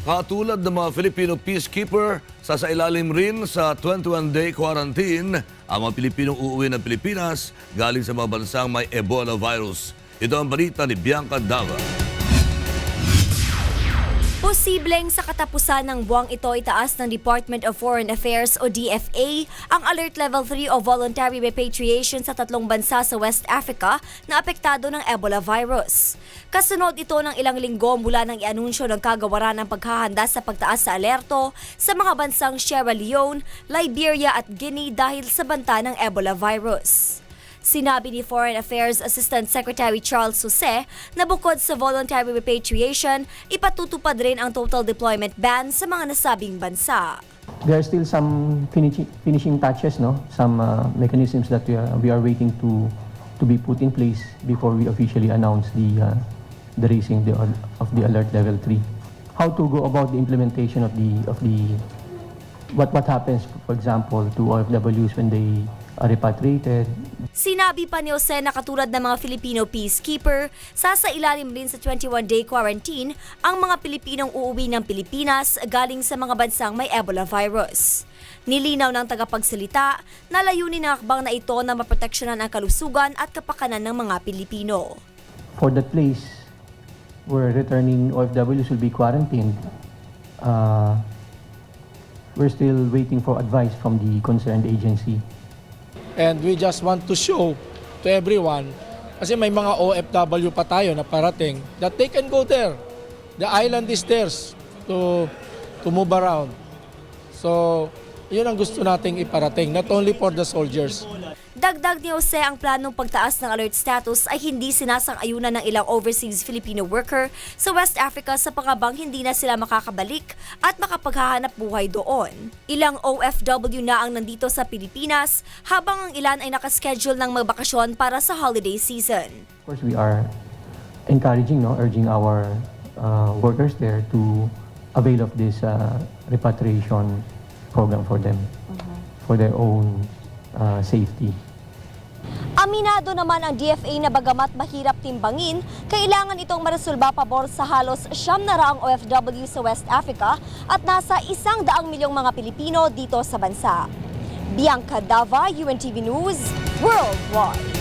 Katulad ng mga Filipino peacekeeper, sasailalim rin sa 21-day quarantine ang mga Pilipinong uuwi ng Pilipinas galing sa mga bansang may Ebola virus. Ito ang balita ni Bianca Dava. Posibleng sa katapusan ng buwang ito itaas ng Department of Foreign Affairs o DFA ang Alert Level 3 o Voluntary Repatriation sa tatlong bansa sa West Africa na apektado ng Ebola virus. Kasunod ito ng ilang linggo mula nang ianunsyo ng kagawaran ng paghahanda sa pagtaas sa alerto sa mga bansang Sierra Leone, Liberia at Guinea dahil sa banta ng Ebola virus. Sinabi ni Foreign Affairs Assistant Secretary Charles Jose na bukod sa voluntary repatriation, ipatutupad rin ang total deployment ban sa mga nasabing bansa. There are still some finishing, touches, no? Some uh, mechanisms that we are, we are waiting to to be put in place before we officially announce the uh, the raising the, of the alert level 3. How to go about the implementation of the of the what what happens, for example, to OFWs when they are repatriated, Sinabi pa ni Jose na katulad ng mga Filipino peacekeeper, sasailalim rin sa 21-day quarantine ang mga Pilipinong uuwi ng Pilipinas galing sa mga bansang may Ebola virus. Nilinaw ng tagapagsalita na layunin ng akbang na ito na maproteksyonan ang kalusugan at kapakanan ng mga Pilipino. for that place where returning OFWs will be quarantined, uh, we're still waiting for advice from the concerned agency. And we just want to show to everyone, kasi may mga OFW pa tayo na parating, that they can go there. The island is theirs to, to move around. So, yun ang gusto nating iparating, not only for the soldiers. Dagdag ni Jose ang planong pagtaas ng alert status ay hindi sinasang-ayunan ng ilang overseas Filipino worker sa West Africa sa pangabang hindi na sila makakabalik at makapaghahanap buhay doon. Ilang OFW na ang nandito sa Pilipinas habang ang ilan ay nakaschedule ng magbakasyon para sa holiday season. Of course, we are encouraging, no, urging our uh, workers there to avail of this uh, repatriation program for them, for their own uh, safety. Aminado naman ang DFA na bagamat mahirap timbangin, kailangan itong maresolba pabor sa halos siyam na raang OFW sa West Africa at nasa isang daang milyong mga Pilipino dito sa bansa. Bianca Dava, UNTV News, Worldwide.